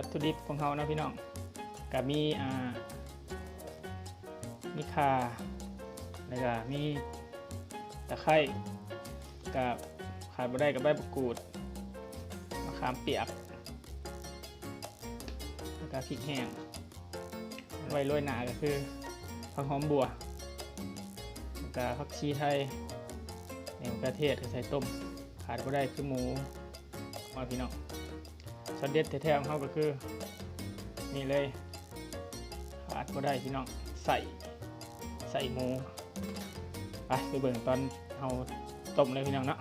วัตถุดิบของเขานะพี่น้องกับมีอ่ามีข่าแล้วก็มีตะไคร้กับขาดบ่ได้กับใบมะกรูดมะขามเปียกแล้วก็พริกแห้งไว้โรยหนาก็คือผักหอมบัวแล้วก็ผักชีไทยแหนมกระเทศใส่ต้มขาดบ่ได้คือหมูมาพี่น้อง สเด็ดแท้ๆของเขาก็คือ นี่เลยขาดบ่ได้พี่น้องใส่ใส่หมูไปไปเบิ่งตอนเอาต้มเลยพี่น้องเนาะ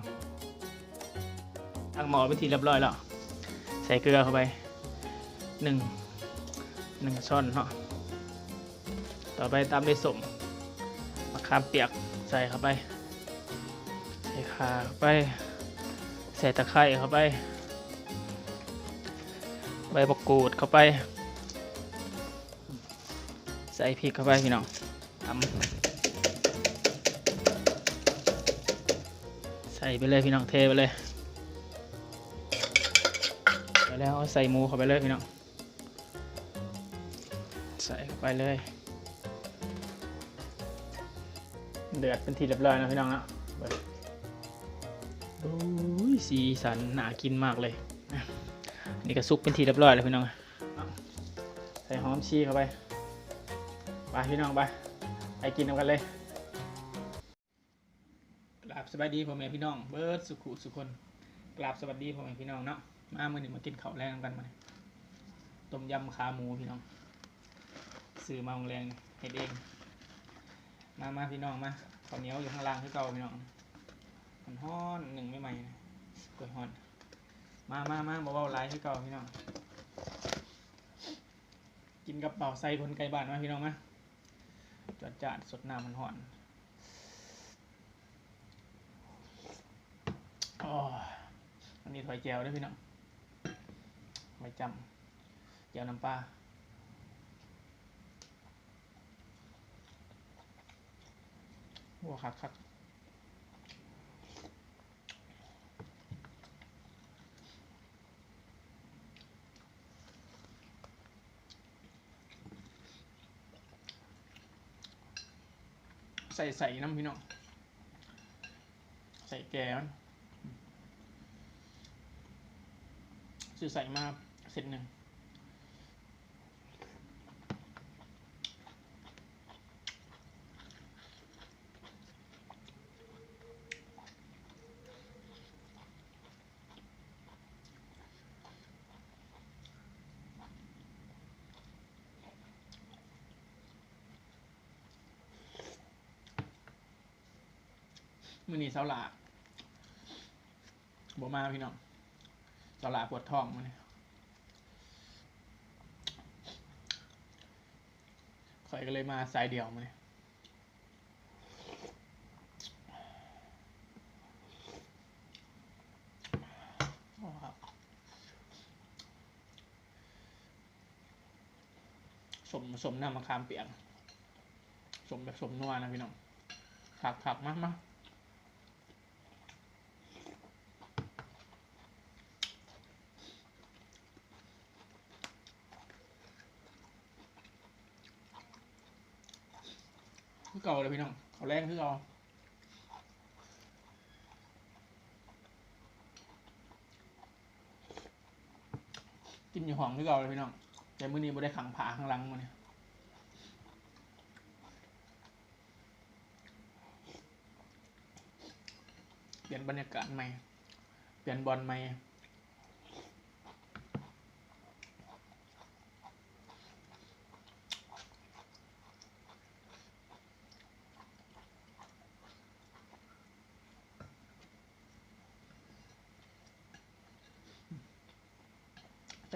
ตั้งหม้อไปนทีเรียบร้อยแล้วใส่เกลือเข้าไปหนึ่งหนึ่งช้อนเนาะต่อไปตามด้วยสมมะขามเปียกใส่เข้าไป ใส่ข่าเข้าไป ใส่ตะไคร้เข้าไป บมะกรูดเข้าไป ใส่พริกเข้าไปพี่น้องตำใส่ไปเลยพี่น้องเทไปเลยไปแล้วใส่หมูเข้าไปเลยพี่น้องใส่เข้าไปเลย เดือดเป็นทีเรียบร้อยนะพี่น้องนะดโอ้ยสีสันน่ากินมากเลย นี่ก็ซุกเป็นทีเรียบร้อยแล้วพี่น้องใส่หอมชีเข้าไปไปพี่น้องไปไปกินกันเลยกราบสวัสดีพ่อแม่พี่น้อง เบิร์ดสุขุสุคนกราบสวัสดีพ่อแม่พี่น้องเนาะมาเมื่อหนึ่งมากินข้าวแรงกันมาต้มยำขาหมูพี่น้องซื้อมาโรงแรงเฮ็ดเอง มามาพี่น้องมาข้าวเหนียวอยู่ข้างล่างคือเก่าพี่น้องมันฮ้อนหนึ่งไม่ใหม่กล้วยฮ้อน มามามาเบาๆหลายคือเก่าพี่น้อง กินกับเป่าใส่คนไกลบ้านมาพี่น้องมาจอดจาดสดน้ำมันห่อนอันนี้ถอยแจวด้วยพี่น้องไว้จำแจวน้ำปลาหัวคักคัก ใส่ใส่น้ำพี่น้อง ใส่แกมันสื่อใส่มาเสร็จหนึ่ง มือนี้เสาหลาบมาพี่น้องเสาหลาปวดท้องมันข่อยก็เลยมาสายเดี่ยวมาเนี่ยสมสมน้ำมะขามเปียกสมแบบสมนัวนะพี่น้องขักขักมากมาก เก่าเลยพี่น้องเขาแรงคือเก่ากินอยู่ห้องคือเก่าเลยพี่น้องแต่มื้อนี้บ่ได้ขังผาข้างหลังมาเนี่ยเปลี่ยนบรรยากาศใหม่ เปลี่ยนบอลใหม่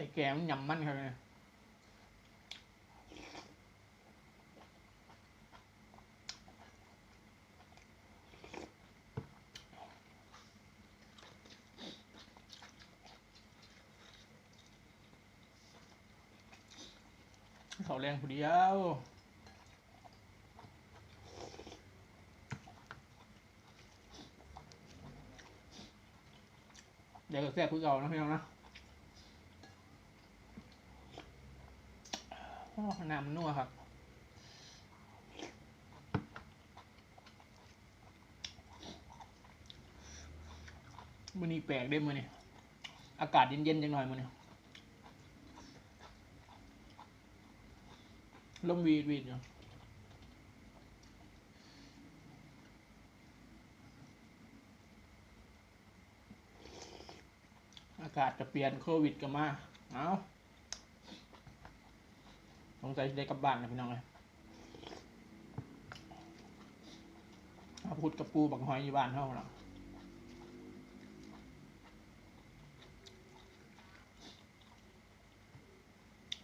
ส่แกงยำมันครับเนี่ยเขาแรงผู้เดียวเดี๋ยวก็แซ่บคือเก่านะพี่น้องนะ อ้น้ำนัวครับ มือนี้แปลกเด้มือนี้อากาศเย็นๆจังหน่อยมือนี้ลมวีดวีดอยู่อากาศจะเปลี่ยนโควิดกันมา เอา สงสัยได้กลับบ้านนะพี่น้องเลยเอาพุดกระปูบักหอยอยู่บ้านเท่านั้น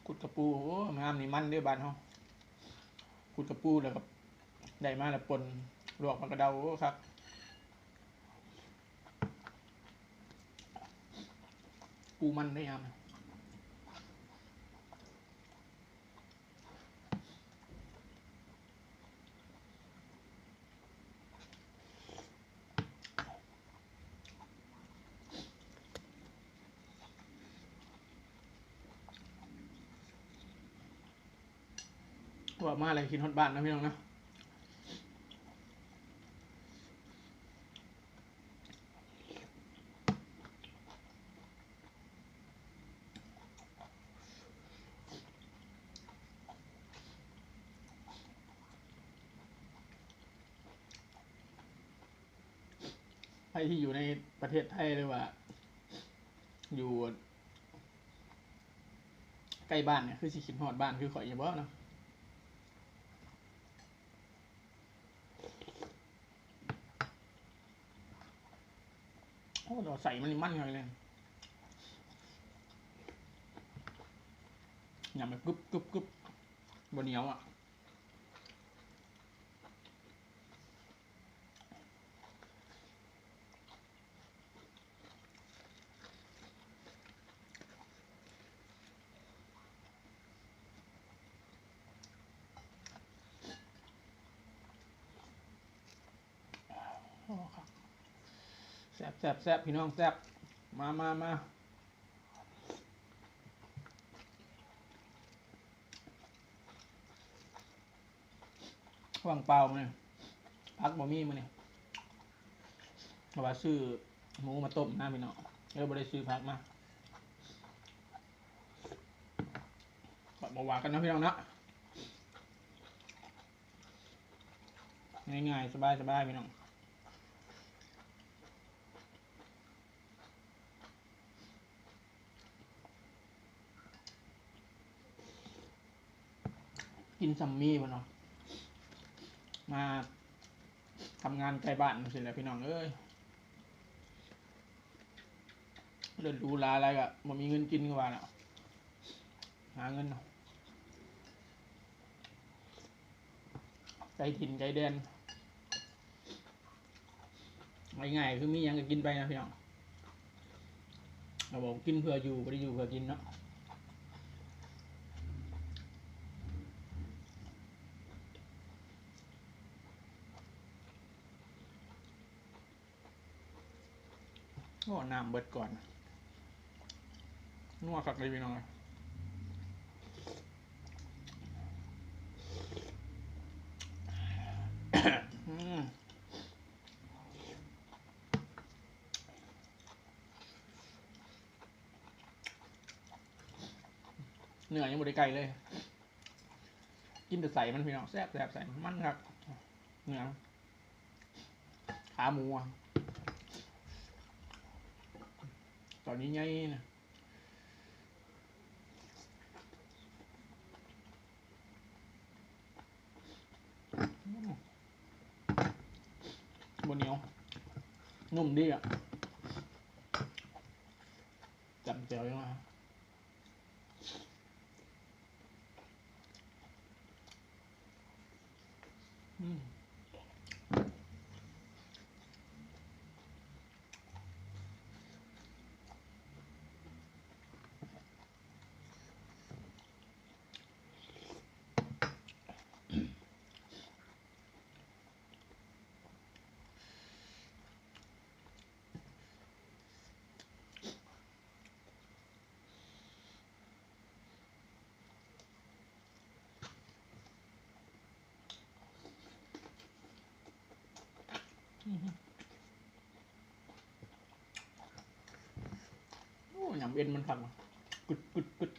ขุดกระปูโอ้งามนี่มันเด้อบ้านเฮาขุดกระปูแล้วก็ได้มาแล้วปนลวกมันกระเดาโอ้ครับปูมันได้ยาม ว่ามาอะไรกินฮอตบ้านนะพี่น้องนะใครที่อยู่ในประเทศไทยเลยว่า อยู่ ใกล้บ้านเนี่ยคือสิขินฮอดบ้านคือข่อยอย่าบอกนะ โอ้ เราใส่มันนี่มันเลยเลยอย่ามันกรึบกรึบกรึบบนเหนียวอะ แซบแซบแซบพี่น้องแซบมามามาว่างเปล่ามาเนี่ยพักบะมี่มาเนี่ยเพราะว่าซื้อหมูมาต้มนะพี่น้องเออบ่ได้ซื้อพักมาก็มาว่ากันนะพี่น้องนะง่ายๆสบายสบายๆพี่น้อง กินซัมมี่มาเนาะมาทำงานใกล้บ้านสิแหละพี่น้องเอ้ยเดินดูลาอะไรกะมันมีเงินกินก็ว่าแล้วหาเงินเนาะใจถิ่นใจแดนง่ายๆคือมียังก็กินไปนะพี่น้องเราบอกกินเพื่ออยู่ไม่ได้อยู่เพื่อกินเนาะ โอ้น้ำเบิดก่อนนัวคักเลยพี่น้องเนื้อยังบริไก่เลย กินแต่ใส่มันพี่น้องแซ่บแซ่บใส่มันครับเนื้อขาหมูอะ ตอนนี้ไงนะบนเหนียวนุ่มดีอะ โอ้ยำเอ็นมันทำอะกึดกึดกึด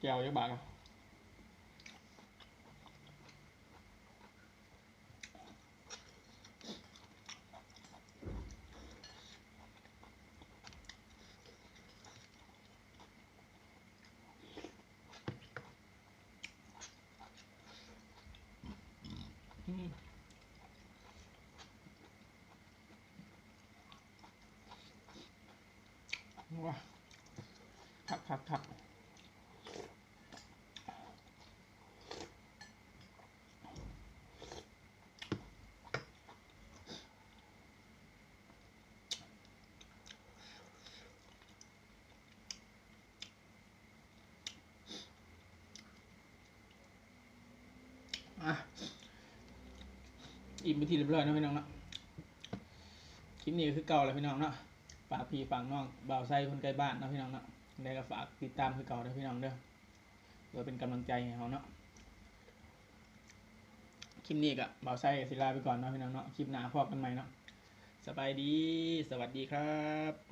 แก้วยักบาทอะ อืมว้า ทักทักทักอะอิ่มไปทีเรียบร้อยนะพี่น้องเนาะคลิปนี้คือเก่าแล้วพี่น้องเนาะฝากพี่ฝากน้องบ่าวไส้คนใกล้บ้านนะพี่น้องเนาะ ได้ก็ฝากติดตามคือเก่าด้อพี่น้องเด้อเพื่อเป็นกำลังใจให้เขาเนาะคลิปนี้ก็บ่าวไส้ศิลาไปก่อนเนาะพี่น้องเนาะคลิปหน้าพบกันใหม่เนาะสบายดี สวัสดีครับ